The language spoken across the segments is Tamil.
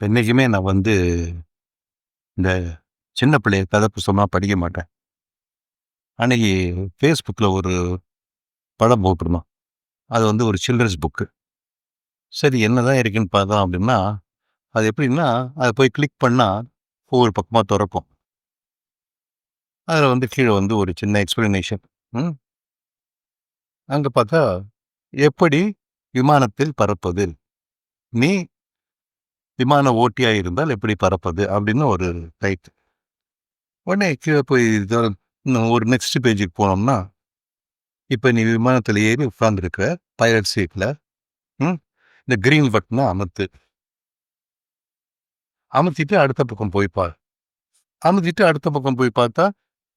என்றைக்குமே நான் வந்து இந்த சின்ன பிள்ளைய கதை புஸ்தகமா படிக்க மாட்டேன். அன்றைக்கி ஃபேஸ்புக்கில் ஒரு படம் போட்டிருந்தான். அது வந்து ஒரு சில்ட்ரன்ஸ் புக்கு. சரி என்ன தான் இருக்குன்னு பார்த்தோம் அப்படின்னா, அது எப்படின்னா, அதை போய் கிளிக் பண்ணால் ஒவ்வொரு பக்கமாக திறக்கும் அதில் வந்து கீழே வந்து ஒரு சின்ன எக்ஸ்ப்ளனேஷன். ம். அங்கே பார்த்தா, "எப்படி விமானத்தில் பறப்பது? நீ விமான ஓட்டியா இருந்தால் எப்படி பறப்பது?" அப்படின்னு ஒரு டைட் உடனே கீழ போய் ஒரு நெக்ஸ்ட் பேஜுக்கு போனோம்னா, இப்ப நீ விமானத்துல ஏறி உட்காந்துருக்க பைலட் சீட்ல. இந்த கிரீன் பட்டனை அமர்த்து அமர்த்திட்டு அடுத்த பக்கம் போய் பார். அமுத்திட்டு அடுத்த பக்கம் போய் பார்த்தா,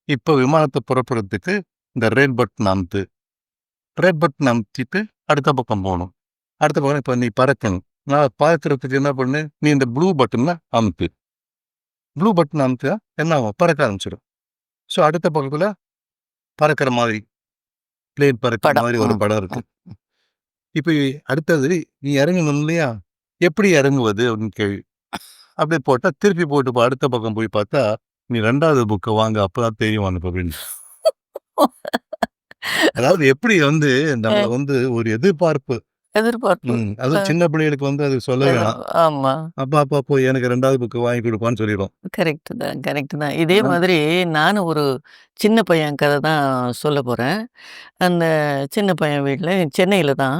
இப்ப விமானத்தை புறப்படுறதுக்கு இந்த ரெட் பட்டன் அமுத்து. ரெட் பட்டன் அமுத்திட்டு அடுத்த பக்கம் போகணும் அடுத்த பக்கம் இப்ப நீ பறக்கணும். நான் பறக்கிறதுக்கு என்ன பண்ணு, நீ இந்த ப்ளூ பட்டன அமுத்து. ப்ளூ பட்டன் அமுத்தினா என்ன ஆகும்? பறக்க ஆரம்பிச்சிடும். ஸோ அடுத்த பக்கத்துல பறக்கிற மாதிரி. பிளேன் பறக்கிற. மாதிரி ஒரு. படம் இருக்கு. இப்ப அடுத்தது நீ இறங்கணும் இல்லையா? எப்படி இறங்குவது? அப்படின்னு கேள்வி. அப்படியே போட்டா திருப்பி போட்டு அடுத்த பக்கம் போய் பார்த்தா, நீ 2வது புக்க வாங்க அப்பதான் தெரியும் உனக்கு அப்படின்னு. அதாவது எப்படி வந்து நம்மள அ. வந்து ஒரு எதிர்பார்ப்பு. எதிர்பார்ப்பு. ம். அ. அதுவும் சின்ன பிள்ளைகளுக்கு வந்து அது சொல்ல வேணாம். ஆமா. அப்பா, அப்பா போய் எனக்கு 2வது புக்க வாங்கி குடுப்பான்னு சொல்லிரும். கரெக்ட் தான், கரெக்ட் தான். இதே. மாதிரி நானும் ஒரு சின்ன பையன் கதை தான் சொல்லப் போறேன். அந்த சின்ன பையன் வீட்ல சென்னையில தான்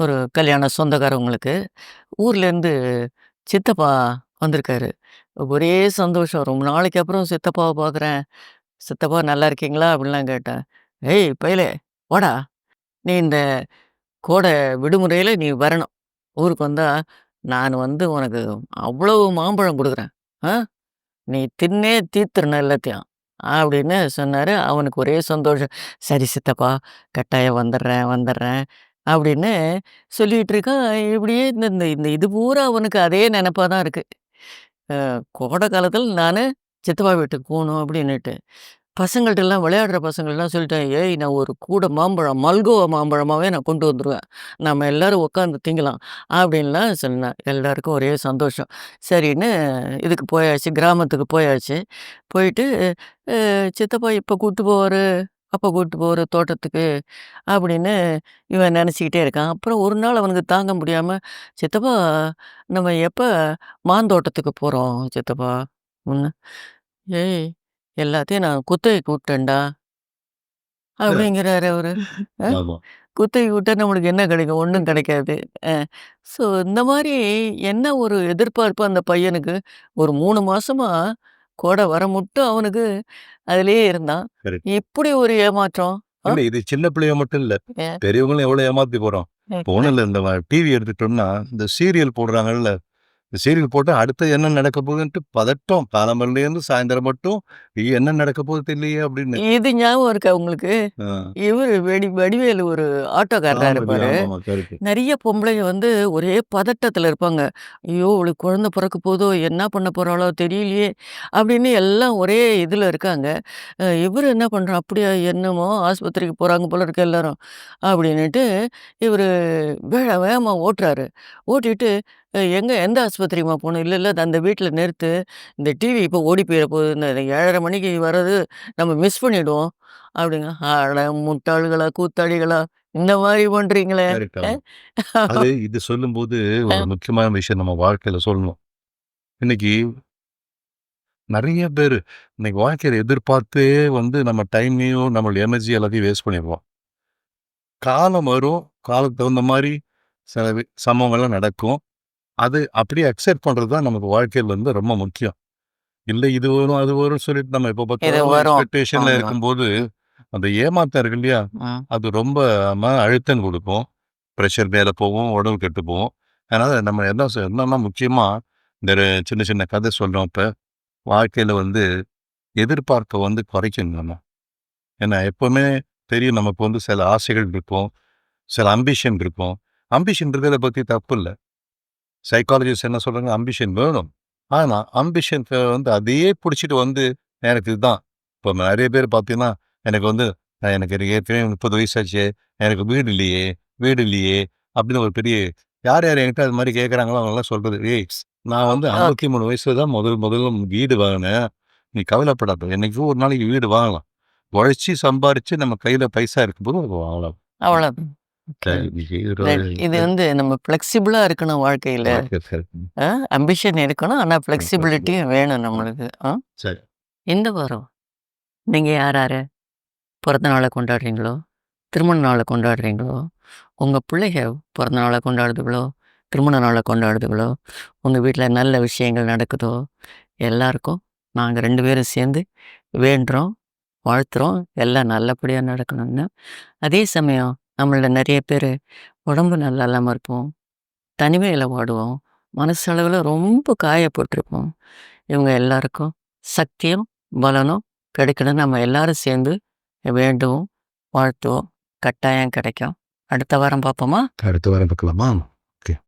ஒரு கல்யாணம் சொந்தக்காரவங்களுக்கு. ஊர்லேருந்து சித்தப்பா வந்திருக்காரு. ஒரே சந்தோஷம். ரொம்ப நாளைக்கு அப்புறம் சித்தப்பாவ பார்க்குறேன். "சித்தப்பா நல்லா இருக்கீங்களா?" அப்படின்லாம் கேட்டேன். "ஏய் பயலே வாடா! நீ இந்த கோடை விடுமுறையில் நீ வரணும். ஊருக்கு வந்தால் நான் வந்து உனக்கு அவ்வளவு மாம்பழம் கொடுக்குறேன் ஆ? நீ தின்னே தீர்த்துறணும் எல்லாத்தையும்." அப்படின்னு சொன்னார் அவனுக்கு ஒரே சந்தோஷம். "சரி சித்தப்பா, கட்டாயம் வந்துடுறேன், வந்துடுறேன்." அப்படின்னு சொல்லிகிட்டு இருக்கான். இப்படியே இந்த இந்த இந்த இது பூரா அவனுக்கு அதே நினப்பாக தான் இருக்குது கோடை காலத்தில் நான் சித்தப்பா வீட்டுக்கு போகணும் அப்படின்னுட்டு. பசங்கள்ட்டலாம் விளையாடுற பசங்கள்லாம் சொல்லிட்டேன். "ஏய் நான் ஒரு கூட மாம்பழம், மல்கோவா மாம்பழமாகவே நான் கொண்டு வந்துடுவேன் நம்ம எல்லோரும் உட்காந்து திங்கலாம்." அப்படின்லாம் சொன்னேன். எல்லாருக்கும் ஒரே சந்தோஷம். சரின்னு இதுக்கு போயாச்சு, கிராமத்துக்கு போயாச்சு. போயிட்டு சித்தப்பா இப்போ கூட்டு போவாரு? அப்போ கூட்டு போகிற தோட்டத்துக்கு அப்படின்னு இவன் நினச்சிக்கிட்டே இருக்கான். அப்புறம் ஒரு நாள் அவனுக்கு தாங்க முடியாமல் "சித்தப்பா நம்ம எப்போ மாந்தோட்டத்துக்கு போகிறோம் சித்தப்பா?" ன்னு. "ஏய் எல்லாத்தையும் நான் குத்தகைக்கு விட்டேன்டா." அப்படிங்கிறாரு அவரு. அ ஆமா. குத்தகைக்கு விட்டா நம்மளுக்கு என்ன கிடைக்கும்? ஒண்ணும் கிடைக்காது. ஸோ இந்த மாரி என்ன ஒரு எதிர்பார்ப்பு அந்த பையனுக்கு. ஒரு 3 மாசமா கோடை வர மட்டும் அவனுக்கு அதிலேயே இருந்தான். கரெக்ட். இப்படி ஒரு ஏமாற்றம். ஆ? இல்ல இது சின்ன பிள்ளைக மட்டும் இல்ல. பெரியவங்களும் எவ்வளோ ஏமாத்தி போறோம். ஒண்ணும் இல்ல இந்த டிவி எடுத்துட்டோம்னா, இந்த சீரியல் போடுறாங்கல்ல. இந்த சீரியல் போட்டா அடுத்து என்ன நடக்க போகுதுன்ட்டு பதட்டம். காலம்பறலேருந்து சாயந்தரம் மட்டும், "ஐயோ! என்ன நடக்க போகுது தெரியலையே" அப்படின்னு. இது ஞாபகம் இருக்கா உங்களுக்கு? இவரு வெடி வடிவேலு ஒரு ஆட்டோக்காரரா ஆமாடி, இருப்பாரு. நெறைய பொம்பளைங்க வந்து ஒரே பதட்டத்துல இருப்பாங்க. "ஐயோ! இவளுக்கு குழந்தை பொறக்க போதோ! என்ன பண்ண போறாளோ தெரியலையே!" அப்படின்னு எல்லாம் ஒரே இதுல இருக்காங்க. இவரு என்ன பண்றார், "அப்படியா என்னமோ ஆஸ்பத்திரிக்கு போறாங்க போல இருக்கு எல்லாரும்." அப்படின்னுட்டு இவரு வேக வேகமா ஓட்டுறாரு. ஓட்டிட்டு, "அ எங்க எந்த ஆஸ்பத்திரிம்மா போணும்?" "இல்ல, இல்ல அந்த வீட்ல நிறுத்து. இந்த டிவி இப்போ ஓடி போயிற போகுது. இந்த 7:30 மணிக்கு வர்றது நம்ம மிஸ் பண்ணிடுவோம்." அப்படிங்க. அட முட்டாள்களா, கூத்தாடிகளா! இந்த மாரி பண்றீங்களே! அது இது சொல்லும்போது. ஒரு முக்கியமான விஷயம் நம்ம வாழ்க்கையில சொல்லணும். இன்னைக்கு நெறைய பேரு இன்னைக்கு வாழ்க்கையில எதிர்பார்த்தே வந்து நம்ம டைமையும், நம்மளோட எனர்ஜி எல்லாத்தையும் வேஸ்ட் பண்ணிருவோம். காலம் வரும். காலத்துக்கு தகுந்த மாரி சில சம்பவங்கள்லாம் நடக்கும். அது அப்படியே அக்செப்ட் பண்றது தான் நமக்கு வாழ்க்கையில வந்து ரொம்ப முக்கியம். இல்ல இது வரும், அது வரும்னு சொல்லிட்டு நம்ம வரும். எக்ஸ்பெக்டேஷன்ல ஆமா. இருக்கும்போது, அந்த ஏமாத்தம் இருக்கு இல்லையா? அது ரொம்ப மன அழுத்தம் குடுக்கும். பிரஷர் மேல போகும், உடம்பு கெட்டு போகும். அதனால நம்ம என்ன என்னன்னா முக்கியமா இந்த சின்ன சின்ன கதை சொல்றோம் இப்ப. வாழ்க்கையில வந்து எதிர்பார்ப்ப வந்து குறைக்கணும் நம்ம. ஏன்னா எப்பவுமே தெரியும் நமக்கு வந்து சில ஆசைகள் இருக்கும். சில அம்பிஷன் இருக்கும். அம்பிஷன் இருக்கிறத பத்தி தப்பு இல்ல. சைக்காலஜிஸ்ட் என்ன சொல்றாங்க, அம்பிஷன் வேணும். ஆனா அம்பிஷன்க்கு வந்து அதையே புடிச்சிட்டு வந்து, எனக்கு இதுதான். இப்ப நெறைய பேர் பார்த்தீங்கன்னா, எனக்கு வந்து அ எனக்கு ஏற்கனவே 30 வயசாச்சே, எனக்கு வீடு இல்லையே, வீடு இல்லையே அப்படின்னு ஒரு பெரிய யார் யார் என்கிட்ட அது மாரி கேட்கறாங்களோ அவங்கலாம் சொல்றது, "ஏய் நான் வந்து ஓகே. 53 வயசுல தான் முதல் முதல்ல வீடு வாங்கினேன். நீ கவலைப்படாத. என்னைக்கோ ஒரு நாளைக்கு வீடு வாங்கலாம். உழைச்சு சம்பாரிச்சு நம்ம கையில பைசா இருக்கும்போது வாங்கலாம். அவ்வளோதான். இது வந்து நம்ம ஃப்ளெக்சிபிளா இருக்கணும் வாழ்க்கையில. அம்பிஷன் இருக்கணும். ஆனா ஃப்ளெக்சிபிலிட்டியும் வேணும் நம்மளுக்கு. இந்த வாரம் நீங்க யார் யார பிறந்த நாள கொண்டாடுறீங்களோ, திருமண நாள கொண்டாடுறீங்களோ, உங்க பிள்ளைக பிறந்த நாள கொண்டாடுதுகளோ, திருமண நாள கொண்டாடுதுகளோ, உங்க வீட்ல நல்ல விஷயங்கள் நடக்குதோ, எல்லாருக்கும் நாங்க 2 பேரும் சேர்ந்து வேண்டுறோம், வாழ்த்துறோம். எல்லாம் நல்லபடியா நடக்கணும்னு. அதே சமயம் நம்மள்ல நிறைய பேர் உடம்பு நல்லா இல்லாமல் இருப்போம். தனிமையில் வாடுவோம். மனசளவில் ரொம்ப காயப்பட்டிருப்போம் இவங்க எல்லாருக்கும் சக்தியும், பலனும் கிடைக்கணும்னு நம்ம எல்லாரும் சேர்ந்து வேண்டுவோம், வாழ்த்துவோம். கட்டாயம் கிடைக்கும். அடுத்த வாரம் பார்ப்போமா? அடுத்த வாரம் பார்க்கலாமா?